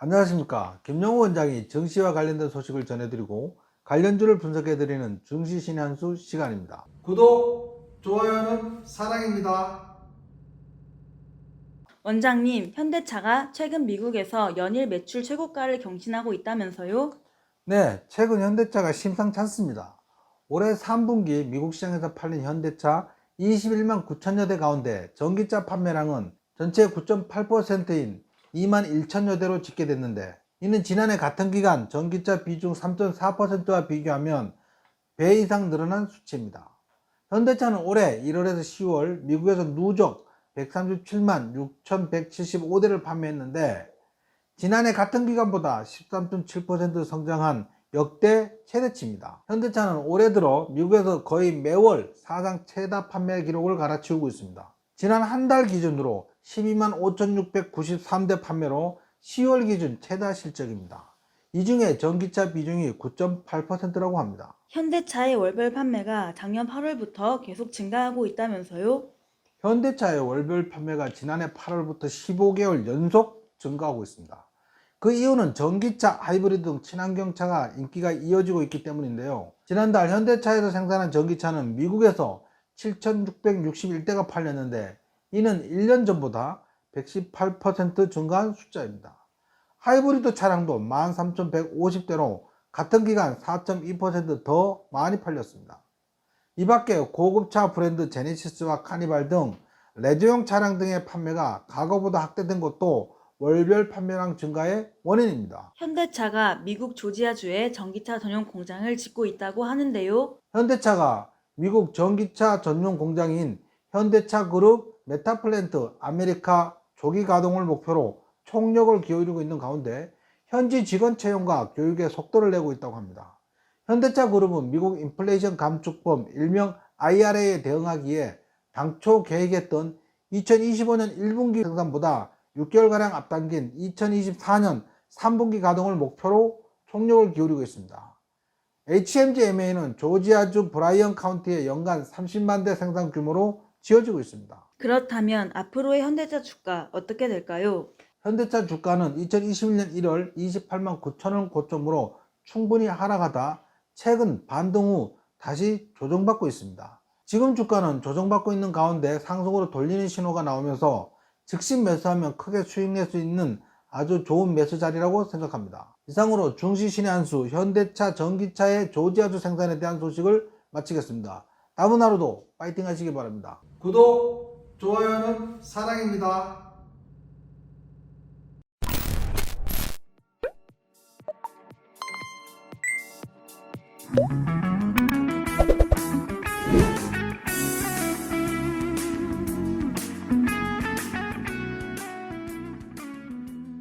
안녕하십니까. 김영호 원장이 증시와 관련된 소식을 전해드리고 관련주를 분석해드리는 증시 신의 한수 시간입니다. 구독, 좋아요는 사랑입니다. 원장님, 현대차가 최근 미국에서 연일 매출 최고가를 경신하고 있다면서요? 네, 최근 현대차가 심상치 않습니다. 올해 3분기 미국 시장에서 팔린 현대차 21만 9천여 대 가운데 전기차 판매량은 전체 9.8%인 2만 1천여 대로 집계됐는데 이는 지난해 같은 기간 전기차 비중 3.4%와 비교하면 배 이상 늘어난 수치입니다. 현대차는 올해 1월에서 10월 미국에서 누적 137만 6,175대를 판매했는데 지난해 같은 기간보다 13.7% 성장한 역대 최대치입니다. 현대차는 올해 들어 미국에서 거의 매월 사상 최다 판매 기록을 갈아치우고 있습니다. 지난 한 달 기준으로 12만 5,693대 판매로 10월 기준 최다 실적입니다. 이 중에 전기차 비중이 9.8%라고 합니다. 현대차의 월별 판매가 작년 8월부터 계속 증가하고 있다면서요? 현대차의 월별 판매가 지난해 8월부터 15개월 연속 증가하고 있습니다. 그 이유는 전기차, 하이브리드 등 친환경차가 인기가 이어지고 있기 때문인데요. 지난달 현대차에서 생산한 전기차는 미국에서 7,661대가 팔렸는데 이는 1년 전보다 118% 증가한 숫자입니다. 하이브리드 차량도 13,150대로 같은 기간 4.2%더 많이 팔렸습니다. 이 밖에 고급차 브랜드 제네시스와 카니발 등 레저용 차량 등의 판매가 과거보다 확대된 것도 월별 판매량 증가의 원인입니다. 현대차가 미국 조지아주에 전기차 전용 공장을 짓고 있다고 하는데요. 현대차가 미국 전기차 전용 공장인 현대차 그룹 메타플랜트 아메리카 조기 가동을 목표로 총력을 기울이고 있는 가운데 현지 직원 채용과 교육에 속도를 내고 있다고 합니다. 현대차 그룹은 미국 인플레이션 감축법 일명 IRA에 대응하기에 당초 계획했던 2025년 1분기 생산보다 6개월가량 앞당긴 2024년 3분기 가동을 목표로 총력을 기울이고 있습니다. HMG-MA는 조지아주 브라이언 카운티의 연간 30만 대 생산 규모로 지어지고 있습니다. 그렇다면 앞으로의 현대차 주가 어떻게 될까요? 현대차 주가는 2021년 1월 28만 9천원 고점으로 충분히 하락하다 최근 반등 후 다시 조정받고 있습니다. 지금 주가는 조정받고 있는 가운데 상승으로 돌리는 신호가 나오면서 즉시 매수하면 크게 수익 낼 수 있는 아주 좋은 매수 자리라고 생각합니다. 이상으로 중시 신의 한수 현대차 전기차의 조지아주 생산에 대한 소식을 마치겠습니다. 남은 하루도 파이팅 하시기 바랍니다. 구독, 좋아요는 사랑입니다. Thank